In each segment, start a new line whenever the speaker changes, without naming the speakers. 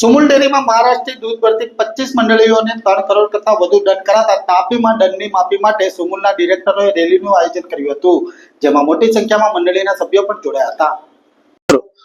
સુમુલ ડેરીમાં મહારાષ્ટ્રથી દૂધ ભરતી પચીસ મંડળીઓને ત્રણ કરોડ કરતા વધુ દંડ કરાતા તાપીમાં દંડની માફી માટે સુમુલના ડિરેક્ટરોએ રેલીનું આયોજન કર્યું હતું, જેમાં મોટી સંખ્યામાં મંડળીના સભ્યો પણ જોડાયા હતા.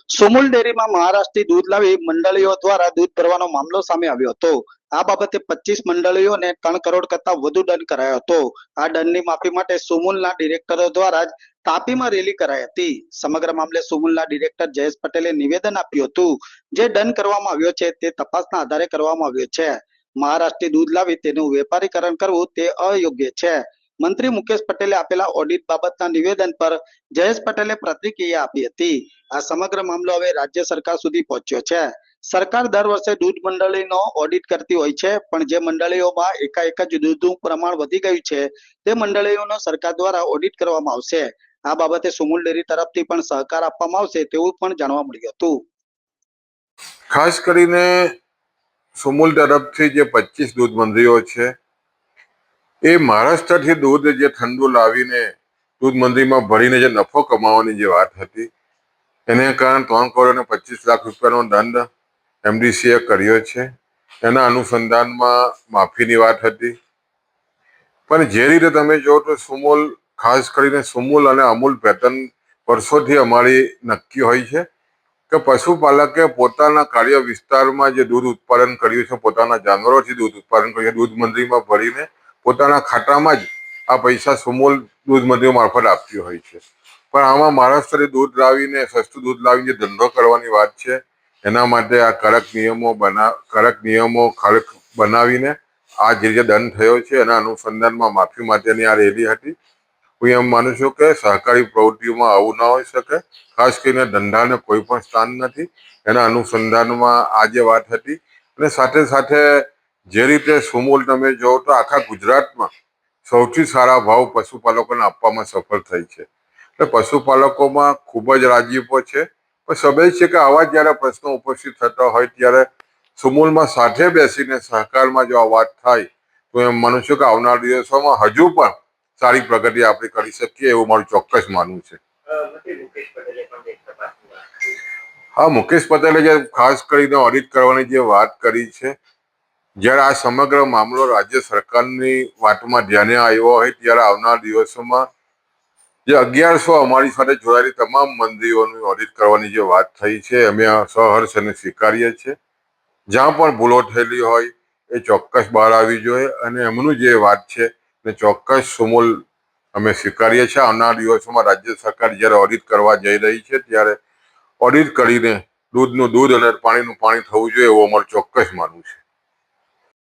સુમુલ ડેરીમાં મહારાષ્ટ્રથી દૂધ લાવી મંડળીઓ દ્વારા દૂધ ભરવાનો મામલો સામે આવ્યો હતો. આ બાબતે પચીસ મંડળીઓને ત્રણ કરોડ કરતા વધુ દંડ કરાયો હતો. આ દંડની માફી માટે સુમુલના ડિરેક્ટરો દ્વારા જ તાપીમાં રેલી કરાઈ હતી. સમગ્ર મામલે સુમુલના ડિરેક્ટર જયેશ પટેલે નિવેદન આપ્યું હતું. જે દંડ કરવામાં આવ્યો છે તે તપાસના આધારે કરવામાં આવ્યો છે. મહારાષ્ટ્રથી દૂધ લાવી તેનું વેપારીકરણ કરવું તે અયોગ્ય છે. મંત્રી મુકેશ પટેલે આપેલા ઓડિટ બાબતના નિવેદન પર જયેશ પટેલે પ્રતિક્રિયા આપી હતી. આ સમગ્ર મામલો હવે રાજ્ય સરકાર સુધી પહોંચ્યો છે. સરકાર દર વર્ષે દૂધ મંડળીનો ઓડિટ કરતી હોય છે, પણ જે મંડળીઓમાં એકાએક જ દૂધનું પ્રમાણ વધી ગયું છે, તે મંડળીઓનો સરકાર દ્વારા ઓડિટ કરવામાં આવશે. આ બાબતે સુમુલ ડેરી તરફથી પણ સહકાર આપવામાં આવશે તેવું પણ જાણવા મળ્યું હતું.
ખાસ કરીને સુમુલ તરફથી જે પચીસ દૂધ મંડળીઓ છે, એ મહારાષ્ટ્રથી દૂધ જે ઠંડુ લાવીને દૂધ મંડળીમાં ભરીને જે નફો કમાવાની જે વાત હતી, એને કારણે ત્રણ કરોડ અને પચીસ લાખ રૂપિયાનો દંડ એમડીસીએ કર્યો છે. એના અનુસંધાનમાં માફીની વાત હતી. પણ જે રીતે તમે જો તો સુમોલ, ખાસ કરીને સુમોલ અને અમૂલ પેટર્ન વર્ષોથી અમારી નક્કી હોય છે કે પશુપાલકે પોતાના કાર્ય વિસ્તારમાં જે દૂધ ઉત્પાદન કર્યું છે, પોતાના જાનવરોથી દૂધ ઉત્પાદન કર્યું છે, દૂધ મંડળીમાં ભરીને પોતાના ખાતામાં જ આ પૈસા સુમૂલ દૂધ મંડળીઓ મારફત આપતી હોય છે. પણ આમાં મહારાષ્ટ્રથી દૂધ લાવીને, સસ્તું દૂધ લાવીને ધંધો કરવાની વાત છે. એના માટે આ કડક નિયમો બના, કડક નિયમો ખડક બનાવીને આ જે જે દંડ થયો છે એના અનુસંધાનમાં માફી માટેની આ રેલી હતી. હું એમ માનું છું કે સહકારી પ્રવૃત્તિઓમાં આવું ના હોઈ શકે, ખાસ કરીને ધંધાને કોઈ પણ સ્થાન નથી. એના અનુસંધાનમાં આ જે વાત હતી અને સાથે સાથે જે રીતે સુમૂલ તમે જોવો તો આખા ગુજરાતમાં સૌથી સારા ભાવ પશુપાલકોને આપવામાં સફળ થઈ છે. એટલે પશુપાલકોમાં ખૂબ જ રાજીપો છે. સ્વાભાવિક છે કે આવા જ્યારે પ્રશ્નો ઉપસ્થિત થતા હોય ત્યારે સુમૂલમાં સાથે બેસીને સહકારમાં જો આ વાત થાય, તો એમ માનું છું કે આવનાર દિવસોમાં હજુ પણ સારી પ્રગતિ આપણે કરી શકીએ એવું મારું ચોક્કસ માનવું છે. હા, મુકેશ પટેલે જે ખાસ કરીને ઓડિટ કરવાની જે વાત કરી છે, જ્યારે આ સમગ્ર મામલો રાજ્ય સરકારની વાતમાં ધ્યાને આવ્યો હોય ત્યારે આવનાર દિવસોમાં જે અગિયારસો અમારી સાથે જોડાયેલી તમામ મંદિરોની ઓડિટ કરવાની જે વાત થઈ છે, અમે સહર્ષ અને સ્વીકારીએ છીએ. જ્યાં પણ ભૂલો થયેલી હોય, એ ચોક્કસ બહાર આવી જોઈએ અને એમનું જે વાત છે એ ચોક્કસ સુમૂલ અમે સ્વીકારીએ છીએ. આવનાર દિવસોમાં રાજ્ય સરકાર જ્યારે ઓડિટ કરવા જઈ રહી છે, ત્યારે ઓડિટ કરીને દૂધનું દૂધ અને પાણીનું પાણી થવું જોઈએ એવું અમારું ચોક્કસ માનવું છે.